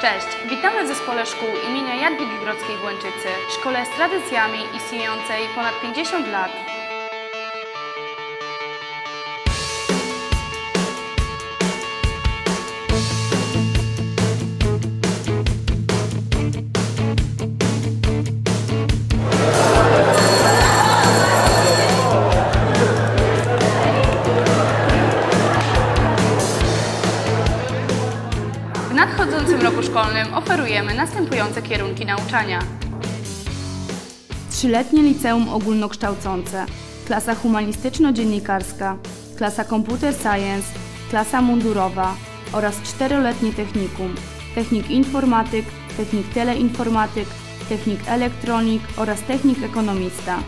Cześć, witamy w zespole szkół imienia Jadwigi Grodzkiej w Łęczycy, szkole z tradycjami istniejącej ponad 50 lat. Oferujemy następujące kierunki nauczania. Trzyletnie liceum ogólnokształcące, klasa humanistyczno-dziennikarska, klasa computer science, klasa mundurowa oraz czteroletnie technikum, technik informatyk, technik teleinformatyk, technik elektronik oraz technik ekonomista.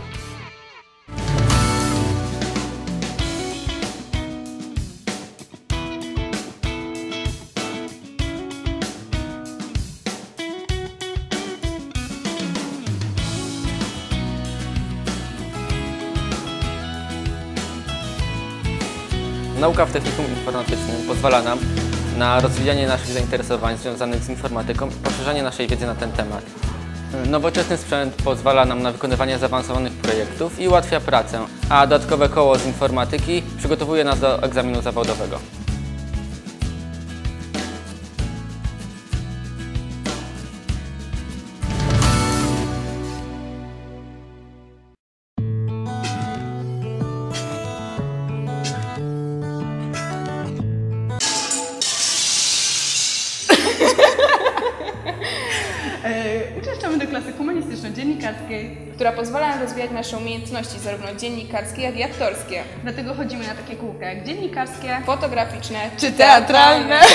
Nauka w technikum informatycznym pozwala nam na rozwijanie naszych zainteresowań związanych z informatyką i poszerzanie naszej wiedzy na ten temat. Nowoczesny sprzęt pozwala nam na wykonywanie zaawansowanych projektów i ułatwia pracę, a dodatkowe koło z informatyki przygotowuje nas do egzaminu zawodowego. Uczęszczamy do klasy humanistyczno-dziennikarskiej, która pozwala nam rozwijać nasze umiejętności zarówno dziennikarskie, jak i aktorskie, dlatego chodzimy na takie kółka jak dziennikarskie, fotograficzne czy teatralne.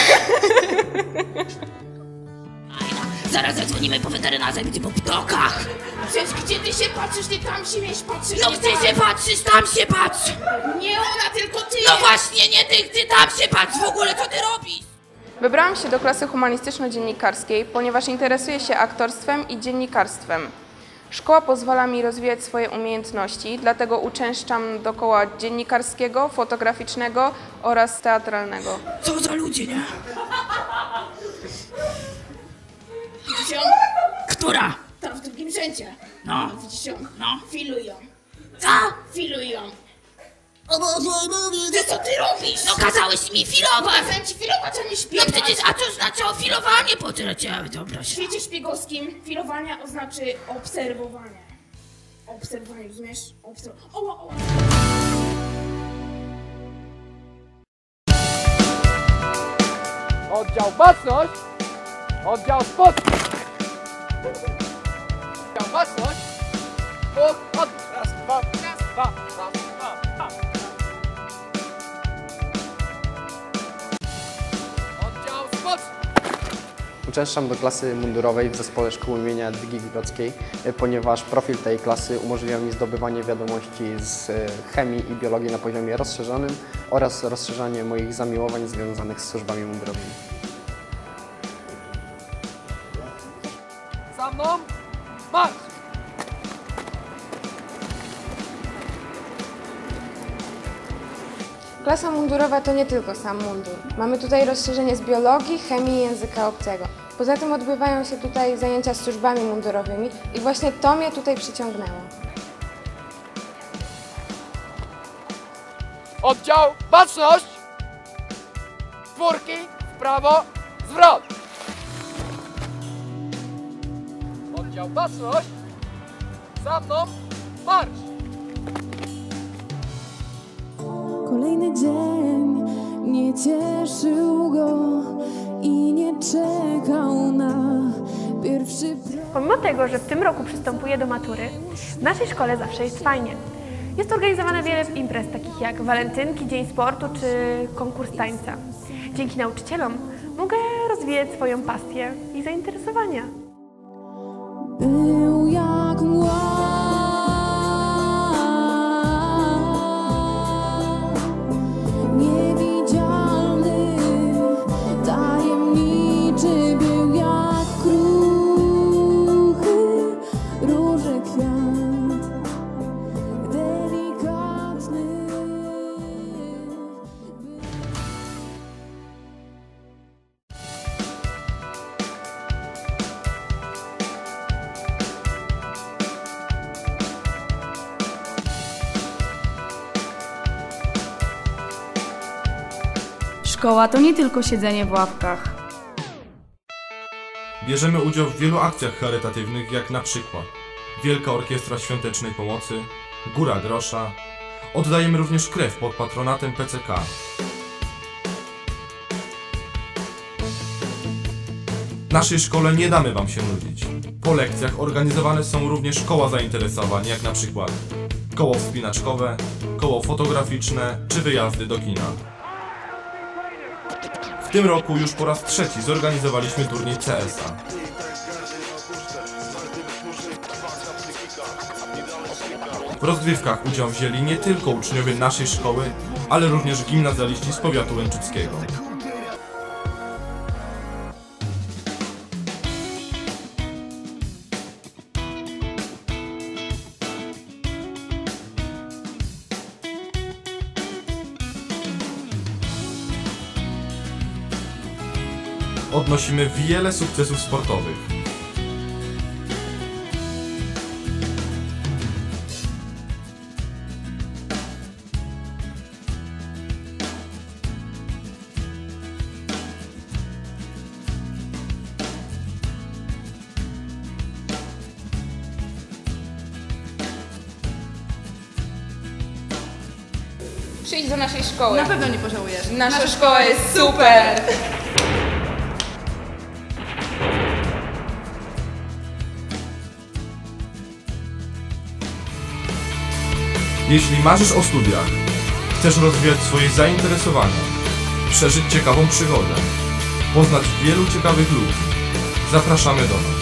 Zaraz zadzwonimy po weterynarza, gdzie po ptokach. Przecież gdzie ty się patrzysz, nie tam się mieć patrzysz, No gdzie tam. się patrzysz, tam się patrz. Nie ona, tylko ty! No właśnie, nie ty, ty tam się patrz. W ogóle co ty robisz? Wybrałam się do klasy humanistyczno-dziennikarskiej, ponieważ interesuję się aktorstwem i dziennikarstwem. Szkoła pozwala mi rozwijać swoje umiejętności, dlatego uczęszczam do koła dziennikarskiego, fotograficznego oraz teatralnego. Co za ludzie, nie? Widzisz ją? Która? Tam w drugim rzędzie. No, Widzisz ją? no. Filuj ją. Co? Filuj ją. O Boże, mówię, Ty co ty robisz? No kazałeś mi filować. Kazałem ci filować, a nie No śpiewać. przecież, a co znaczyło filowanie? Po tyle cię, dobra W się. świecie szpiegowskim filowania oznaczy obserwowanie. Obserwowanie, rozumiesz? Obserw... Oła, oła. Oddział baczność! Oddział spod! Oddział baczność! Uczęszczam do klasy mundurowej w zespole szkół imienia Jadwigi Grodzkiej, e, ponieważ profil tej klasy umożliwia mi zdobywanie wiadomości z e, chemii i biologii na poziomie rozszerzonym oraz rozszerzanie moich zamiłowań związanych z służbami mundurowymi. Za mną! Marsz! Klasa mundurowa to nie tylko sam mundur. Mamy tutaj rozszerzenie z biologii, chemii i języka obcego. Poza tym odbywają się tutaj zajęcia z służbami mundurowymi i właśnie to mnie tutaj przyciągnęło. Oddział baczność! Czwórki, w prawo, zwrot! Oddział baczność! Za mną, marsz! Kolejny dzień nie cieszył Pomimo tego, że w tym roku przystępuję do matury, w naszej szkole zawsze jest fajnie. Jest organizowane wiele imprez, takich jak walentynki, dzień sportu czy konkurs tańca. Dzięki nauczycielom mogę rozwijać swoją pasję i zainteresowania. Był jak. Szkoła to nie tylko siedzenie w ławkach. Bierzemy udział w wielu akcjach charytatywnych, jak na przykład Wielka Orkiestra Świątecznej Pomocy, Góra Grosza. Oddajemy również krew pod patronatem PCK. W naszej szkole nie damy Wam się nudzić. Po lekcjach organizowane są również koła zainteresowań, jak na przykład koło wspinaczkowe, koło fotograficzne czy wyjazdy do kina. W tym roku już po raz trzeci zorganizowaliśmy turniej CSA. W rozgrywkach udział wzięli nie tylko uczniowie naszej szkoły, ale również gimnazjaliści z powiatu łęczyckiego. Odnosimy wiele sukcesów sportowych. Przyjdź do naszej szkoły. Na pewno nie pożałujesz. Nasza szkoła jest super! Jeśli marzysz o studiach, chcesz rozwijać swoje zainteresowania, przeżyć ciekawą przygodę, poznać wielu ciekawych ludzi, zapraszamy do nas.